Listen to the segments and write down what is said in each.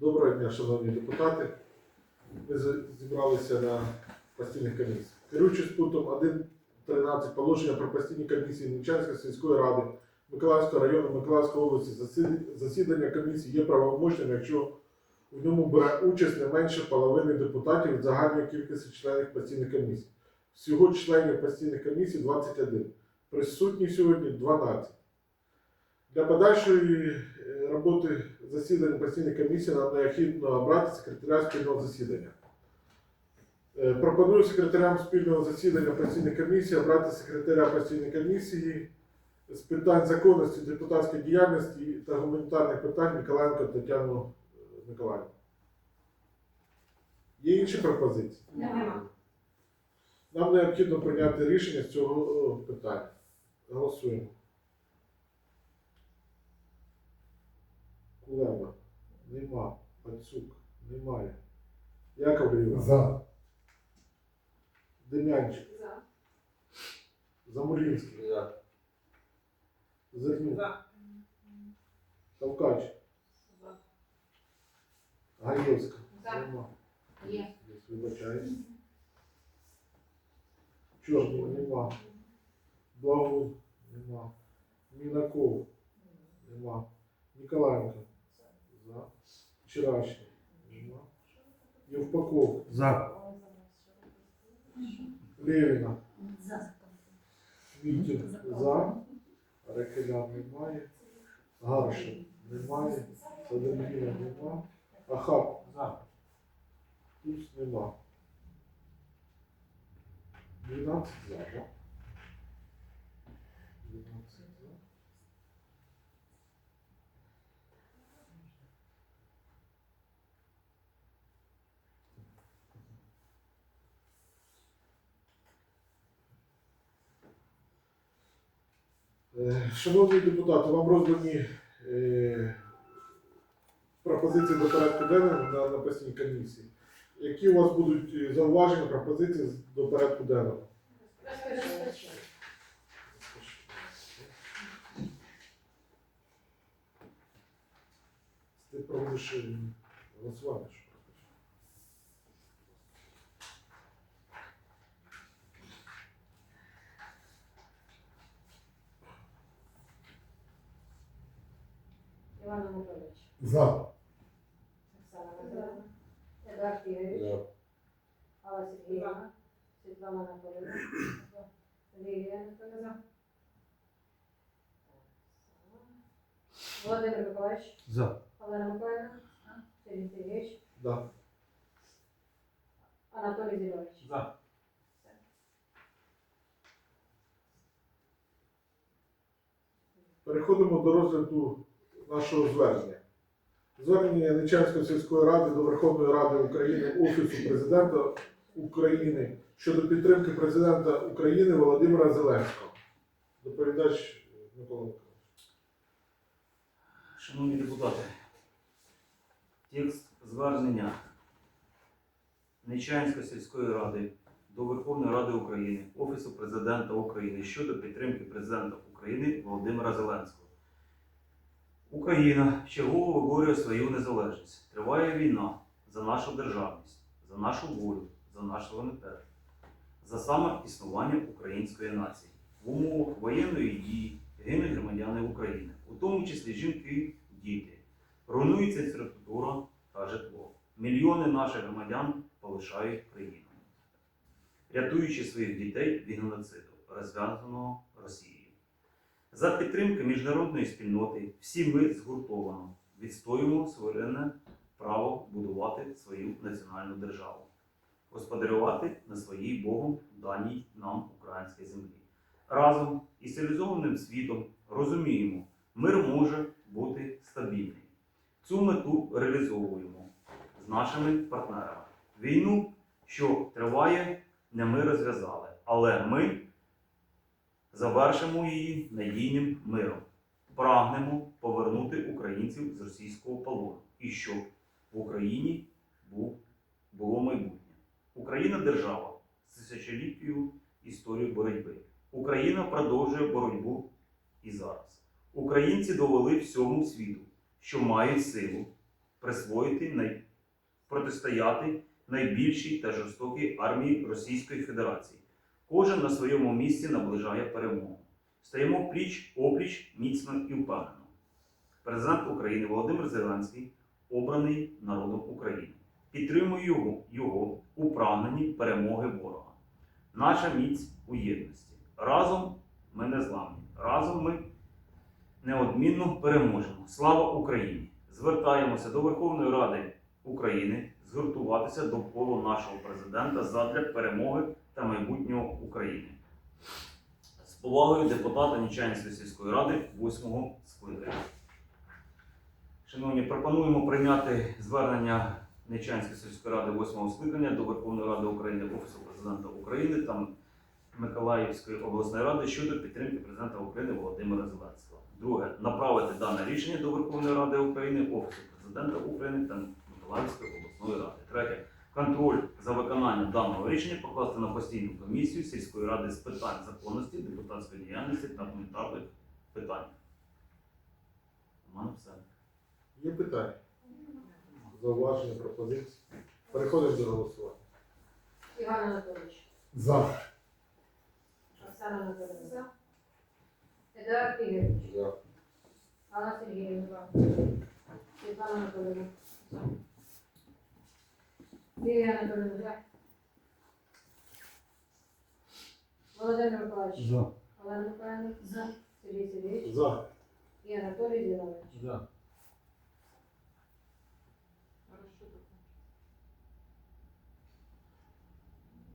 Доброго дня, шановні депутати. Ми зібралися на постійних комісіях. Керуючись пунктом 1.13 положення про постійні комісії Нічанської сільської ради Миколаївського району Миколаївської області засідання комісії є правомочним, якщо в ньому бере участь не менше половини депутатів від загальної кількості членів постійних комісій. Всього членів постійних комісій 21. Присутні сьогодні 12. Для подальшої роботи засідань постійної комісії нам необхідно обрати секретаря спільного засідання. Е, Пропоную секретарям спільного засідання постійної комісії обрати секретаря постійної комісії з питань законності, депутатської діяльності та гуманітарних питань Миколаєнко Тетяну е, Миколаївну. Є інші пропозиції? Нема. Нам необхідно прийняти рішення з цього питання. Голосуємо. Кулеба. Нема. Пацюк. Немає. Яковлєва. За. Дем'янчик. За. Замурінський. За. Зернюк. За. Тавкач. За. Гаєвська. За. Нема. Є. Вибачаюсь. Чорний. Нема. Благун. Нема. Мінаков. Нема. Ніколаєнко. За. Вчорашній. Нема. Євпаков. За. Левіна. За. Мітін. За. Рекелян немає. Гаршин. Немає. Садоміна нема. Ахап. За. Тут нема. 12 за, да? 12 за. Е, Шановні депутати, вам роздані е, пропозиції до порядку денного на, на постійній комісії. Які у вас будуть е, зауваження, пропозиції до порядку денного? Ти проводиш е, голосування. що робиш? Іван Анатолійович. За. Оксана Михайлівна. Едуард Ігорович. За. Алла Сергіївна. Світлана Анатолійовна. Лілія Анатолійовна. Володимир Миколаївич. За. Олена Миколаївна. Сергій Сергійович. Да. Анатолій Зінович. За. Переходимо до розгляду нашого звернення. Звернення Нечанської сільської ради до Верховної Ради України Офісу президента України щодо підтримки президента України Володимира Зеленського. Доповідач Микола Миколаївич. Шановні депутати, текст звернення Нечаїнської сільської ради до Верховної Ради України, Офісу президента України щодо підтримки президента України Володимира Зеленського. Україна чергово виборює свою незалежність. Триває війна за нашу державність, за нашу волю, за наш суверенітет, за саме існування української нації. В умовах воєнної дії гинуть громадяни України, у тому числі жінки, діти. Руйнується інфраструктура та житло. Мільйони наших громадян полишають країну, рятуючи своїх дітей від геноциду, розв'язаного Росією. За підтримки міжнародної спільноти всі ми згуртовано відстоюємо суверенне право будувати свою національну державу, господарювати на своїй Богом даній нам українській землі. Разом із цивілізованим світом розуміємо, мир може бути стабільний. Цю мету реалізовуємо з нашими партнерами. Війну, що триває, не ми розв'язали, але ми завершимо її надійним миром. Прагнемо повернути українців з російського полону і щоб в Україні було майбутнє. Україна держава з тисячоліттю історією боротьби. Україна продовжує боротьбу і зараз. Українці довели всьому світу, що мають силу, присвоїти най... протистояти найбільшій та жорстокій армії Російської Федерації. Кожен на своєму місці наближає перемогу. Стаємо пліч опліч міцно і впевнено. Президент України Володимир Зеленський обраний народом України. Підтримую його, його у прагненні перемоги ворога. Наша міць у єдності. Разом ми не зламні. Разом ми неодмінно переможемо. Слава Україні! Звертаємося до Верховної Ради України згуртуватися довкола нашого президента задля перемоги та майбутнього України. З повагою депутата Нічаїнської сільської ради 8 скликання. Шановні, пропонуємо прийняти звернення Нечаїнської сільської ради 8 скликання до Верховної Ради України, Офісу президента України та Миколаївської обласної ради щодо підтримки президента України Володимира Зеленського. Друге, направити дане рішення до Верховної Ради України, Офісу президента України та Миколаївської обласної ради. Третє, контроль за виконанням даного рішення покласти на постійну комісію сільської ради з питань законності, депутатської діяльності та гуманітарних питань. У мене все. Є питання? Зауваження, пропозиції? Переходимо до голосування. Іван Анатолійович. За. Оксана Анатолійовна. За. Едуард Ігорович. За. Алла Сергіївна. Світлана Анатолійовна. За. Лілія Анатолійовна. За. Володимир Миколаївич. За. Олена Миколаївна. За. Сергій Сергійович. За. І Анатолій Зінович. За.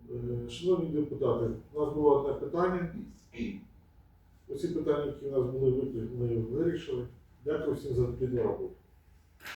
Е, Шановні депутати, у нас було одне питання. Усі питання, які у нас були ми вирішили. Дякую всім за плідну роботу.